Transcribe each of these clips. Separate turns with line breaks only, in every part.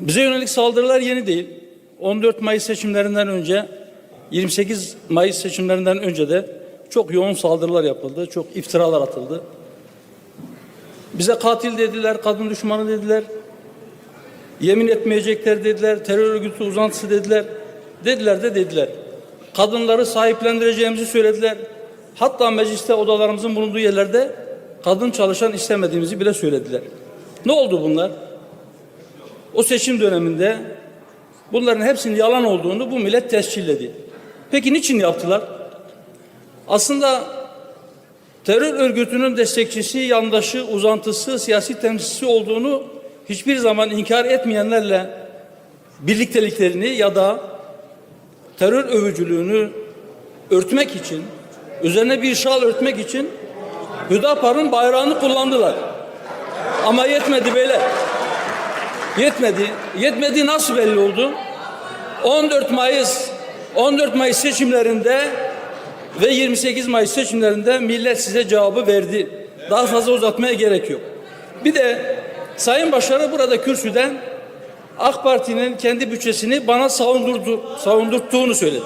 Bize yönelik saldırılar yeni değil. 14 Mayıs seçimlerinden önce 28 Mayıs seçimlerinden önce de çok yoğun saldırılar yapıldı. Çok iftiralar atıldı. Bize katil dediler, kadın düşmanı dediler. Yemin etmeyecekler dediler. Terör örgütü uzantısı dediler. Dediler de dediler. Kadınları sahiplendireceğimizi söylediler. Hatta mecliste odalarımızın bulunduğu yerlerde kadın çalışan istemediğimizi bile söylediler. Ne oldu bunlar? O seçim döneminde bunların hepsinin yalan olduğunu bu millet tescilledi. Peki niçin yaptılar? Aslında terör örgütünün destekçisi, yandaşı, uzantısı, siyasi temsilcisi olduğunu hiçbir zaman inkar etmeyenlerle birlikteliklerini ya da terör övücülüğünü örtmek için, üzerine bir şal örtmek için Hüdapar'ın bayrağını kullandılar. Ama yetmedi böyle. Yetmedi. Yetmedi nasıl belli oldu? 14 Mayıs 14 Mayıs seçimlerinde ve 28 Mayıs seçimlerinde millet size cevabı verdi. Daha fazla uzatmaya gerek yok. Bir de Sayın Başarı burada kürsüden AK Parti'nin kendi bütçesini bana savundurdu, savundurttuğunu söyledi.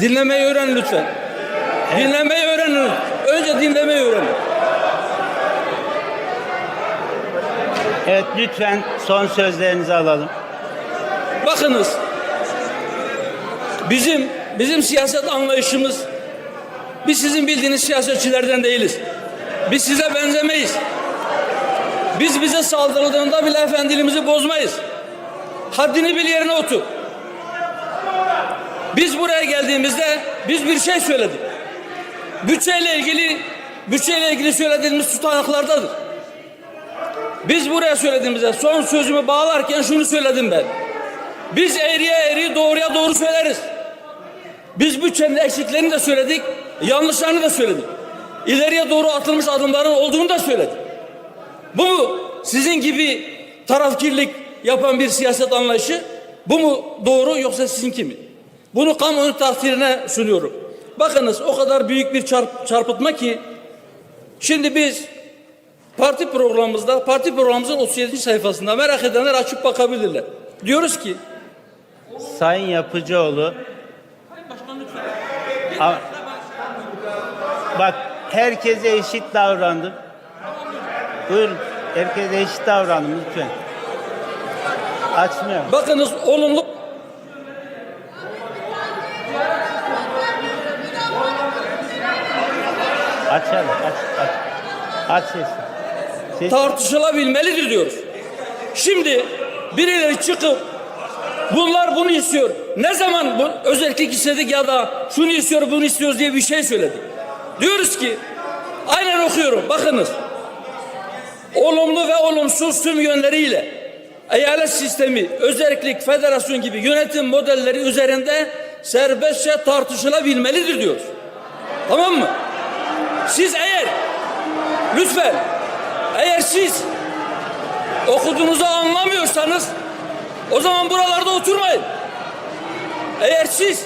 Dinlemeyi öğren lütfen. Dinlemeyi öğrenin. Önce dinlemeyi öğrenin.
Evet lütfen son sözlerinizi alalım.
Bakınız. Bizim bizim siyaset anlayışımız biz sizin bildiğiniz siyasetçilerden değiliz. Biz size benzemeyiz. Biz bize saldırıldığında bile efendiliğimizi bozmayız. Haddini bil yerine otur. Biz buraya geldiğimizde biz bir şey söyledik. Bütçeyle ilgili bütçeyle ilgili söylediğimiz tutanaklardadır. Biz buraya söylediğimizde son sözümü bağlarken şunu söyledim ben. Biz eğriye eğri doğruya doğru söyleriz. Biz bütçenin eksiklerini de söyledik, yanlışlarını da söyledik. İleriye doğru atılmış adımların olduğunu da söyledik. Bu mu sizin gibi tarafkirlik yapan bir siyaset anlayışı? Bu mu doğru yoksa sizinki mi? Bunu kamuoyu takdirine sunuyorum. Bakınız o kadar büyük bir çarp, çarpıtma ki şimdi biz parti programımızda parti programımızın 37. sayfasında merak edenler açıp bakabilirler. Diyoruz ki
Sayın Yapıcıoğlu. A- Bak herkese eşit davrandım. Buyurun. Herkese eşit davrandım lütfen. Açmıyorum.
bakınız olumlu
Aç hadi aç aç. Aç sesi. Ses-
tartışılabilmelidir diyoruz. Şimdi birileri çıkıp bunlar bunu istiyor. Ne zaman bu özellik istedik ya da şunu istiyor bunu istiyoruz diye bir şey söyledik. Diyoruz ki aynen okuyorum bakınız. Olumlu ve olumsuz tüm yönleriyle eyalet sistemi, özellik, federasyon gibi yönetim modelleri üzerinde serbestçe tartışılabilmelidir diyoruz. Tamam mı? Siz eğer lütfen eğer siz okuduğunuzu anlamıyorsanız o zaman buralarda oturmayın. Eğer siz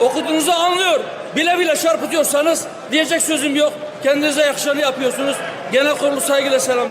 okuduğunuzu anlıyor, bile bile çarpıtıyorsanız diyecek sözüm yok. Kendinize yakışanı yapıyorsunuz. Genel kurulu saygıyla selam.